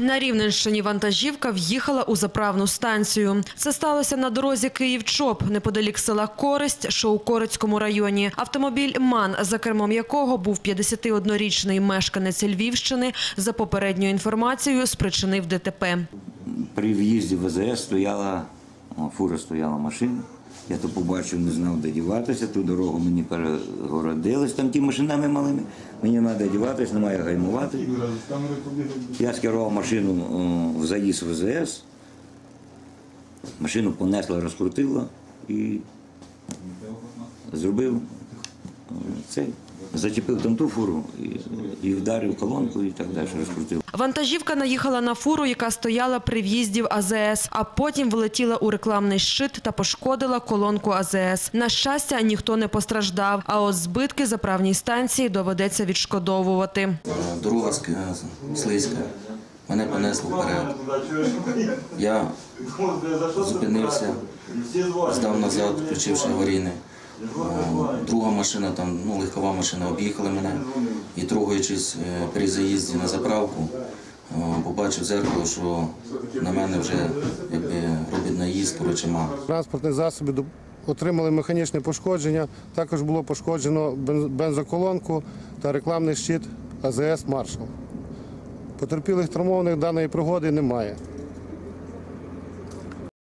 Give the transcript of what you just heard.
На Рівненщині вантажівка в'їхала у заправну станцію. Це сталося на дорозі Київ-Чоп, неподалік села Користь, що у Корицькому районі. Автомобіль «Ман», за кермом якого був 51-річний мешканець Львівщини, за попередньою інформацією, спричинив ДТП. При в'їзді в ВЗС стояла, фура стояла машина. Я то побачив, не знав, де діватися. Ту дорогу мені перегородились там ті машинами малими. Мені треба діватися, немає гальмувати. Я скерував машину в заїзд ВЗС. Машину понесло, розкрутило і зробив цей. Зачепив там ту фуру і, вдарив колонку і так далі розкрутив. Вантажівка наїхала на фуру, яка стояла при в'їзді в АЗС, а потім влетіла у рекламний щит та пошкодила колонку АЗС. На щастя, ніхто не постраждав, а от збитки заправній станції доведеться відшкодовувати. Дорога слизька. Мене понесло вперед. Я зупинився, здав назад, включивши аварійне. Друга машина, там, ну, легкова машина, об'їхала мене і трогаючись е, при заїзді на заправку, побачив зеркало, що на мене вже якби, робить наїзд, коротше. Транспортні засоби отримали механічне пошкодження. Також було пошкоджено бенз- бензоколонку та рекламний щит АЗС Маршал. Потерпілих травмованих даної пригоди немає.